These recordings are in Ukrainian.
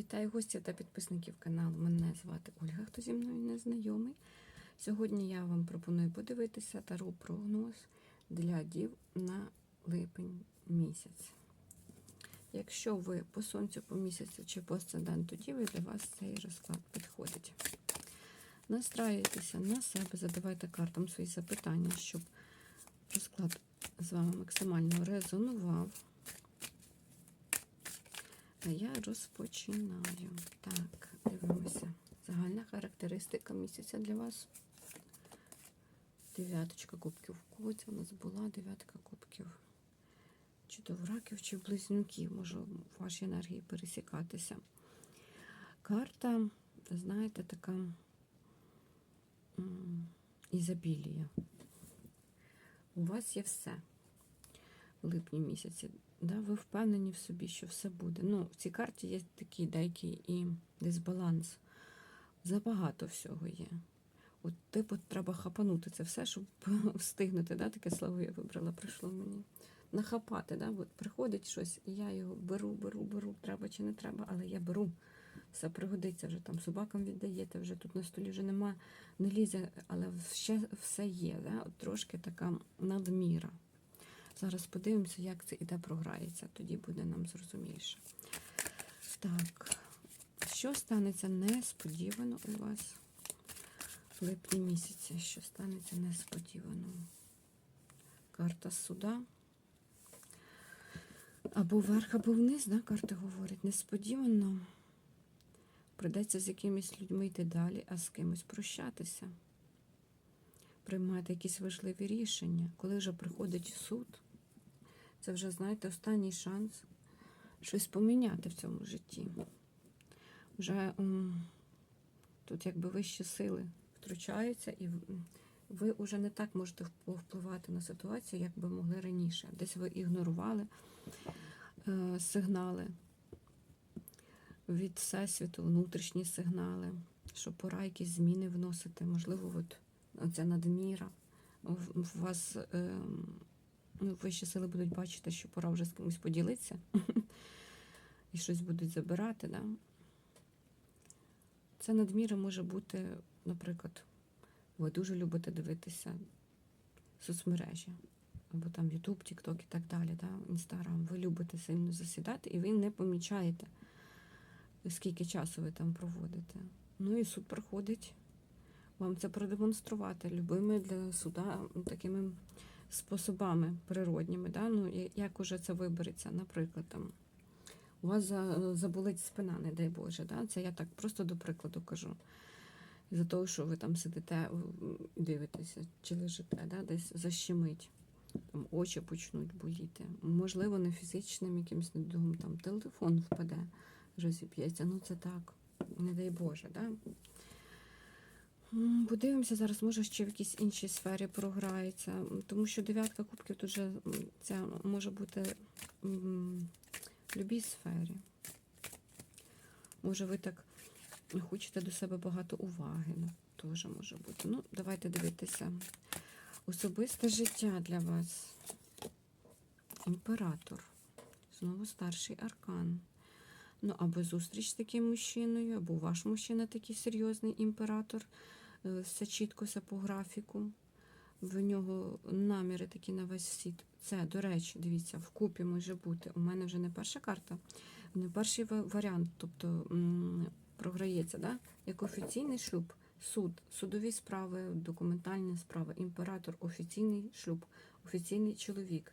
Вітаю гостів та підписників каналу. Мене звати Ольга, хто зі мною не знайомий. Сьогодні я вам пропоную подивитися таро прогноз для дів на липень місяць. Якщо ви по сонцю, по місяцю чи по асценденту діви, для вас цей розклад підходить. Настраюйтеся на себе, задавайте картам свої запитання, щоб розклад з вами максимально резонував. Я розпочинаю. Так, дивимося. Загальна характеристика місяця для вас. Дев'яточка кубків. Кого це у нас була дев'ятка кубків? Чи то в раків, чи близнюків, може в вашій енергії пересікатися. Карта, знаєте, така ізобілія. У вас є все в липні місяці. Да, ви впевнені в собі, що все буде. Ну, в цій карті є такий деякий і дисбаланс. Забагато всього є. От, типу, треба хапанути це все, щоб встигнути. Да? Таке слово я вибрала, прийшло мені. Нахапати, да? От приходить щось, і я його беру, беру, беру, треба чи не треба, але я беру. Все пригодиться вже там собакам віддаєте, вже тут на столі вже нема, не лізе, але ще все є. Да? От трошки така надміра. Зараз подивимося, як це іде програється, тоді буде нам зрозуміліше. Так, що станеться несподівано у вас в липні місяці? Що станеться несподівано? Карта суда. Або вверх, або вниз, да, карти говорять. Несподівано придеться з якимись людьми йти далі, а з кимось прощатися. Приймати якісь важливі рішення. Коли вже приходить суд, це вже, знаєте, останній шанс щось поміняти в цьому житті. Вже м, тут якби вищі сили втручаються, і ви вже не так можете впливати на ситуацію, як би могли раніше. Десь ви ігнорували е, сигнали від всесвіту, внутрішні сигнали, що пора якісь зміни вносити. Можливо, от оця надміра. В, вас е, вищі сили будуть бачити, що пора вже з кимось поділитися і щось будуть забирати. Да? Це надміра може бути, наприклад, ви дуже любите дивитися соцмережі, або там Ютуб, TikTok і так далі, да? Інстаграм. Ви любите сильно засідати, і ви не помічаєте, скільки часу ви там проводите. Ну і суд проходить вам це продемонструвати любими для суда такими способами природніми. Да? Ну, як уже це вибереться, наприклад, там. У вас заболить спина, не дай Боже. Да? Це я так просто до прикладу кажу. Із-за того, що ви там сидите, дивитеся, чи лежите, да? десь защемить, там очі почнуть боліти. Можливо, не фізичним якимось недугом, там телефон впаде, розіб'ється. Ну це так, не дай Боже. Да? Подивимося зараз, може ще в якійсь іншій сфері програється, тому що дев'ятка кубків тут же ця може бути в будь-якій сфері. Може, ви так хочете до себе багато уваги, ну, теж може бути. Ну, давайте дивитися. Особисте життя для вас. Імператор. Знову старший аркан. Ну, або зустріч з таким мужчиною, або ваш мужчина такий серйозний імператор. Е, Все чітко, все по графіку. В нього наміри такі на весь світ. Це, до речі, дивіться, вкупі може бути. У мене вже не перша карта, не перший варіант, тобто програється, да? як офіційний шлюб, суд, судові справи, документальні справи, імператор, офіційний шлюб, офіційний чоловік.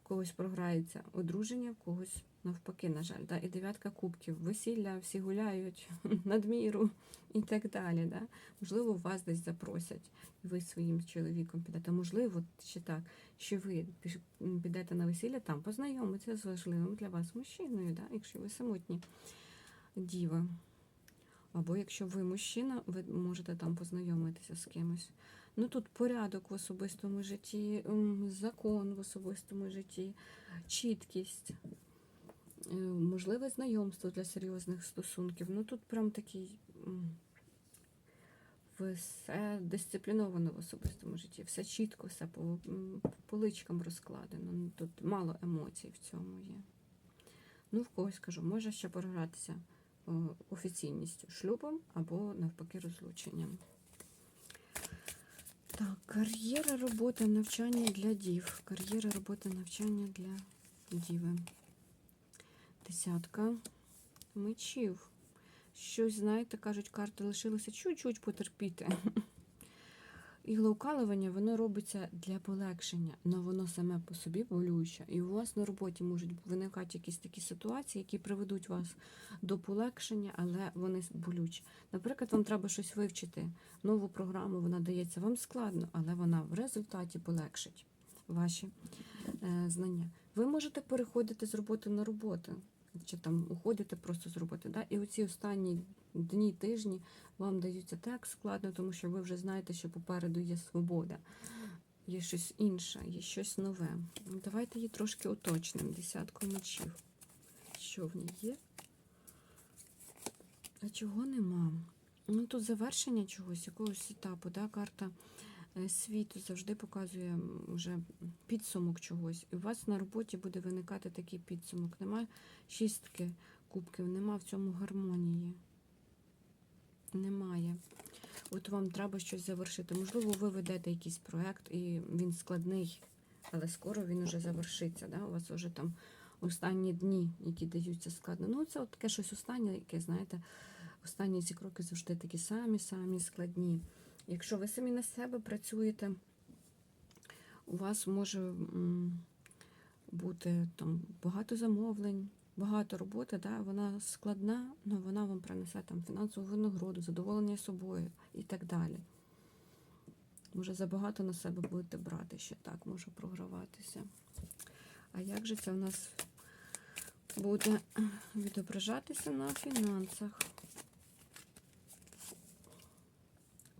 В когось програється одруження, в когось навпаки, на жаль. Да? І дев'ятка кубків, весілля, всі гуляють надміру і так далі. Да? Можливо, вас десь запросять, і ви своїм чоловіком підете. Можливо, ще так, що ви підете на весілля, там познайомитися з важливим для вас мужчиною, да? якщо ви самотні діви. Або якщо ви мужчина, ви можете там познайомитися з кимось. Ну тут порядок в особистому житті, закон в особистому житті, чіткість, можливе знайомство для серйозних стосунків. Ну тут прям такий все дисципліновано в особистому житті, все чітко, все по, по поличкам розкладено. Ну, Тут мало емоцій в цьому є. Ну, в когось кажу, може ще програтися е, офіційністю, шлюбом або навпаки розлученням. Так, кар'єра, робота, навчання для дів. Кар'єра, робота, навчання для діви. Десятка мечів. Щось, знаєте, кажуть, карти лишилося чуть-чуть потерпіти. Іглоукалування воно робиться для полегшення, але воно саме по собі болюче. І у вас на роботі можуть виникати якісь такі ситуації, які приведуть вас до полегшення, але вони болючі. Наприклад, вам треба щось вивчити, нову програму, вона дається вам складно, але вона в результаті полегшить ваші е, знання. Ви можете переходити з роботи на роботу, чи там уходити просто з роботи. Да? І оці останні дні, тижні вам даються так складно, тому що ви вже знаєте, що попереду є свобода, є щось інше, є щось нове. Давайте її трошки уточнимо. Десятку мечів. Що в ній є? А чого нема? Ну тут завершення чогось, якогось етапу, да? карта е, світу завжди показує вже підсумок чогось. І у вас на роботі буде виникати такий підсумок. Нема шістки кубків, нема в цьому гармонії. Немає. От вам треба щось завершити. Можливо, ви ведете якийсь проект, і він складний, але скоро він уже завершиться. Да? У вас вже там останні дні, які даються складно. Ну, це от таке щось останнє, яке, знаєте, останні ці кроки завжди такі самі-самі складні. Якщо ви самі на себе працюєте, у вас може бути там багато замовлень, багато роботи, да? вона складна, але вона вам принесе там фінансову винагороду, задоволення собою і так далі. Може, забагато на себе будете брати, ще так може програватися. А як же це в нас буде відображатися на фінансах?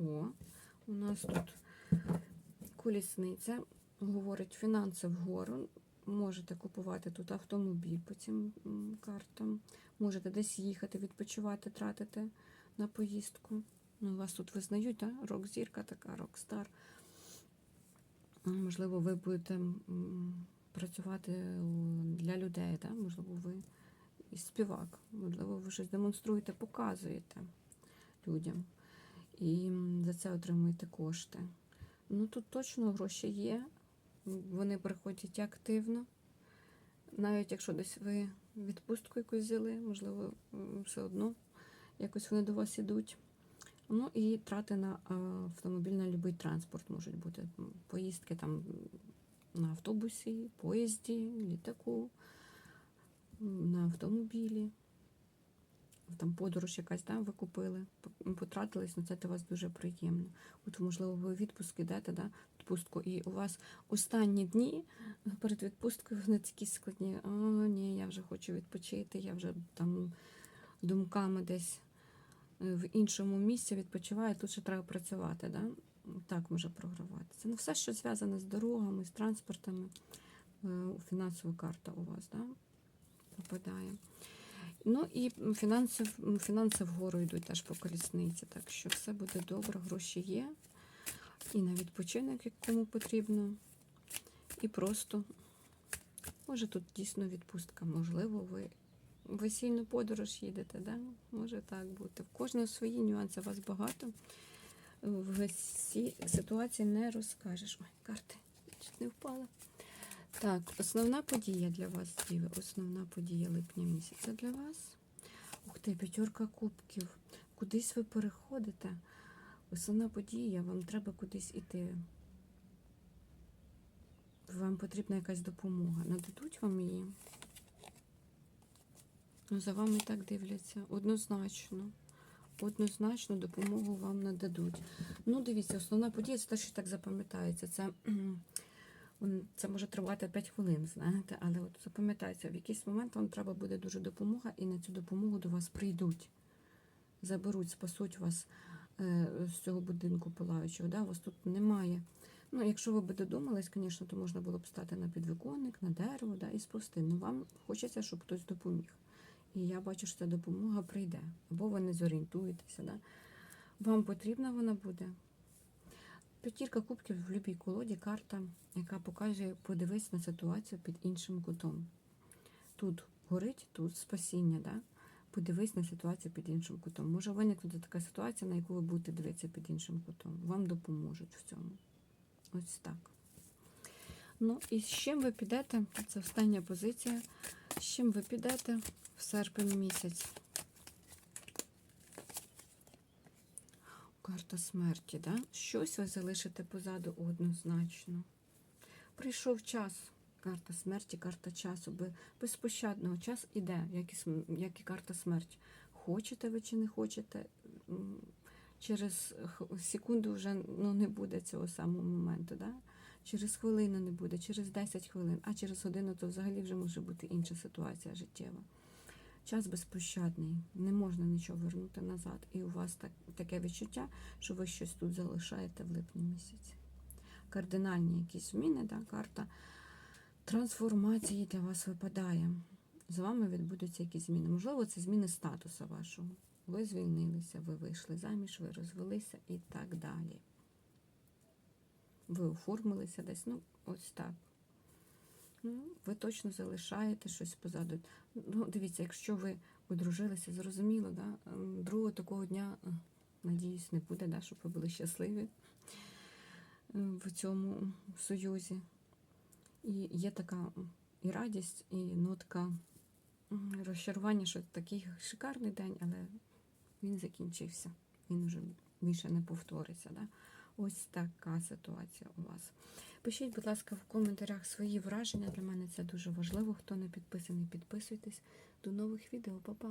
О, у нас тут колісниця. Говорить, фінанси вгору. Можете купувати тут автомобіль по цим картам. Можете десь їхати, відпочивати, тратити на поїздку. Ну, вас тут визнають, да? рок-зірка така, рок-стар. Можливо, ви будете працювати для людей, да? можливо, ви і співак, можливо, ви щось демонструєте, показуєте людям. І за це отримуєте кошти. Ну тут точно гроші є. Вони приходять активно. Навіть якщо десь ви відпустку якусь взяли, можливо, все одно якось вони до вас ідуть. Ну і трати на автомобіль на будь-який транспорт можуть бути. Поїздки там на автобусі, поїзді, літаку, на автомобілі. Там подорож якась там ви купили, потратились, ну це для вас дуже приємно. От, можливо, ви відпуск ідете, да, відпустку, і у вас останні дні перед відпусткою вони такі складні. О, ні, я вже хочу відпочити, я вже там думками десь е, в іншому місці відпочиваю, тут ще треба працювати. Да? Так може програватися. Ну, все, що зв'язане з дорогами, з транспортами, е, фінансова карта у вас да? попадає. Ну і фінанси, фінанси вгору йдуть теж по колісниці, так що все буде добре, гроші є. І на відпочинок, як кому потрібно. І просто, може, тут дійсно відпустка, можливо, ви в весільну подорож їдете, да? може так бути. В кожного свої нюанси, вас багато. В цій ситуації не розкажеш. Ой, карти чуть не впала. Так, основна подія для вас, Діви, основна подія липня місяця для вас. Ух ти, п'ятерка кубків. Кудись ви переходите. Основна подія, вам треба кудись іти. Вам потрібна якась допомога. Нададуть вам її? Ну, за вами так дивляться. Однозначно. Однозначно допомогу вам нададуть. Ну, дивіться, основна подія це те, що так запам'ятається. Це Це може тривати 5 хвилин, знаєте, але от запам'ятайте, в якийсь момент вам треба буде дуже допомога, і на цю допомогу до вас прийдуть. Заберуть, спасуть вас е, з цього будинку палаючого. Да? Вас тут немає. Ну, якщо ви б додумались, звісно, то можна було б стати на підвиконник, на дерево да, і спасти. Ну, вам хочеться, щоб хтось допоміг. І я бачу, що ця допомога прийде. Або ви не зорієнтуєтеся. Да? Вам потрібна вона буде. П'ятірка кубків в будь-якій колоді карта, яка показує подивись на ситуацію під іншим кутом. Тут горить, тут спасіння. Да? подивись на ситуацію під іншим кутом. Може виникнути така ситуація, на яку ви будете дивитися під іншим кутом. Вам допоможуть в цьому. Ось так. Ну і з чим ви підете? Це остання позиція. З чим ви підете в серпень місяць? Карта смерті, да? Щось ви залишите позаду однозначно. Прийшов час. Карта смерті, карта часу. бе- Безпощадного час іде, як і, як і карта смерті. Хочете ви чи не хочете, через секунду вже ну, не буде цього самого моменту. Да? Через хвилину не буде, через 10 хвилин, а через годину то взагалі вже може бути інша ситуація життєва. Час безпощадний, не можна нічого вернути назад. І у вас так, таке відчуття, що ви щось тут залишаєте в липні місяці. Кардинальні якісь зміни, да, карта трансформації для вас випадає. З вами відбудуться якісь зміни. Можливо, це зміни статусу вашого. Ви звільнилися, ви вийшли заміж, ви розвелися і так далі. Ви оформилися десь, ну, ось так. Ну, ви точно залишаєте щось позаду. Ну, дивіться, якщо ви одружилися, зрозуміло, да? ем, другого такого дня, е, надіюсь, не буде, да, щоб ви були щасливі е, в цьому союзі. І є така і радість, і нотка розчарування, що такий шикарний день, але він закінчився. Він вже більше не повториться. Да? Ось така ситуація у вас. Пишіть, будь ласка, в коментарях свої враження. Для мене це дуже важливо. Хто не підписаний, підписуйтесь. До нових відео, Па-па!